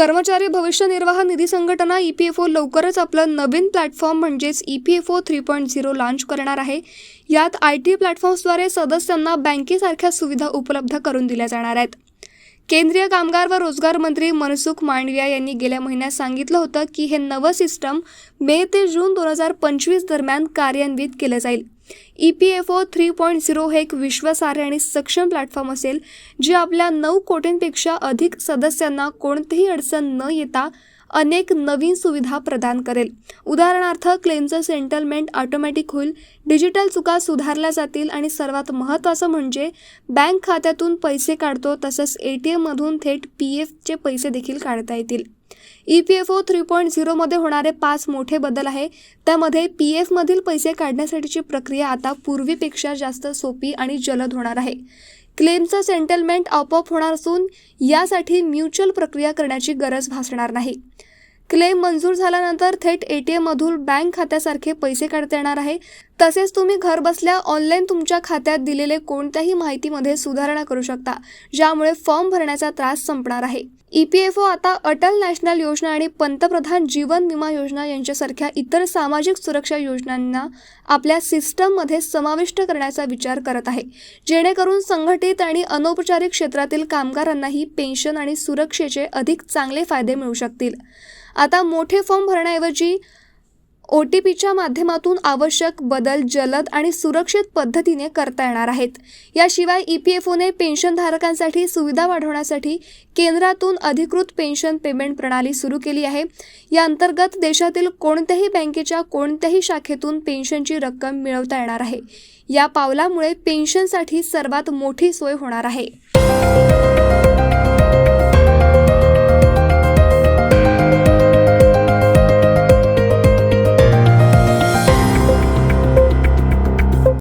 कर्मचारी भविष्य निर्वाह निधी संघटना ई पी एफ ओ लवकरच आपलं नवीन प्लॅटफॉर्म म्हणजेच E P F O three point zero launch करणार आहे. यात आय टी प्लॅटफॉर्म्सद्वारे सदस्यांना बँकेसारख्या सुविधा उपलब्ध करून दिल्या जाणार आहेत. केंद्रीय कामगार व रोजगार मंत्री मनसुख मांडविया यांनी गेल्या महिन्यात सांगितलं होतं की हे नवं सिस्टम मे ते जून दोन हजार पंचवीस दरम्यान कार्यान्वित केलं जाईल. E P F O three point zero हे एक विश्वासार्ह आणि सक्षम प्लॅटफॉर्म असेल जे आपल्या नऊ कोटींपेक्षा अधिक सदस्यांना कोणतीही अडचण न येता अनेक नवीन सुविधा प्रदान करेल. उदाहरणार्थ क्लेमचं सेटलमेंट ऑटोमॅटिक होईल डिजिटल चुका सुधारल्या जातील आणि सर्वात महत्त्वाचं म्हणजे बँक खात्यातून पैसे काढतो तसंच ए टी एममधून थेट पी एफचे पैसे देखील काढता येतील. E P F O three point झिरोमध्ये होणारे पाच मोठे बदल आहे. त्यामध्ये पी एफमधील पैसे काढण्यासाठीची प्रक्रिया आता पूर्वीपेक्षा जास्त सोपी आणि जलद होणार आहे. क्लेमचं सेटलमेंट आपोआप होणार असून यासाठी म्युच्युअल प्रक्रिया करण्याची गरज भासणार नाही. क्लेम मंजूर झाल्यानंतर थेट ए टी एममधून बँक खात्यासारखे पैसे काढता येणार आहे. तसेच तुम्ही घरबसल्या ऑनलाईन तुमच्या खात्यात दिलेले कोणत्याही माहितीमध्ये सुधारणा करू शकता ज्यामुळे फॉर्म भरण्याचा त्रास संपणार आहे. ई पी एफ ओ आता अटल नॅशनल योजना आणि पंतप्रधान जीवन विमा योजना यांच्यासारख्या इतर सामाजिक सुरक्षा योजनांना आपल्या सिस्टममध्ये समाविष्ट करण्याचा विचार करत आहे. जेणेकरून संघटित आणि अनौपचारिक क्षेत्रातील कामगारांनाही पेन्शन आणि सुरक्षेचे अधिक चांगले फायदे मिळू शकतील. आता मोठे फॉर्म भरण्याऐवजी ओ टी पीच्या माध्यमातून आवश्यक बदल जलद आणि सुरक्षित पद्धतीने करता येणार आहेत. याशिवाय ई पी एफ ओने पेन्शनधारकांसाठी सुविधा वाढवण्यासाठी केंद्रातून अधिकृत पेन्शन पेमेंट प्रणाली सुरू केली आहे. या अंतर्गत देशातील कोणत्याही बँकेच्या कोणत्याही शाखेतून पेन्शनची रक्कम मिळवता येणार आहे. या पावलामुळे पेन्शनसाठी सर्वात मोठी सोय होणार आहे.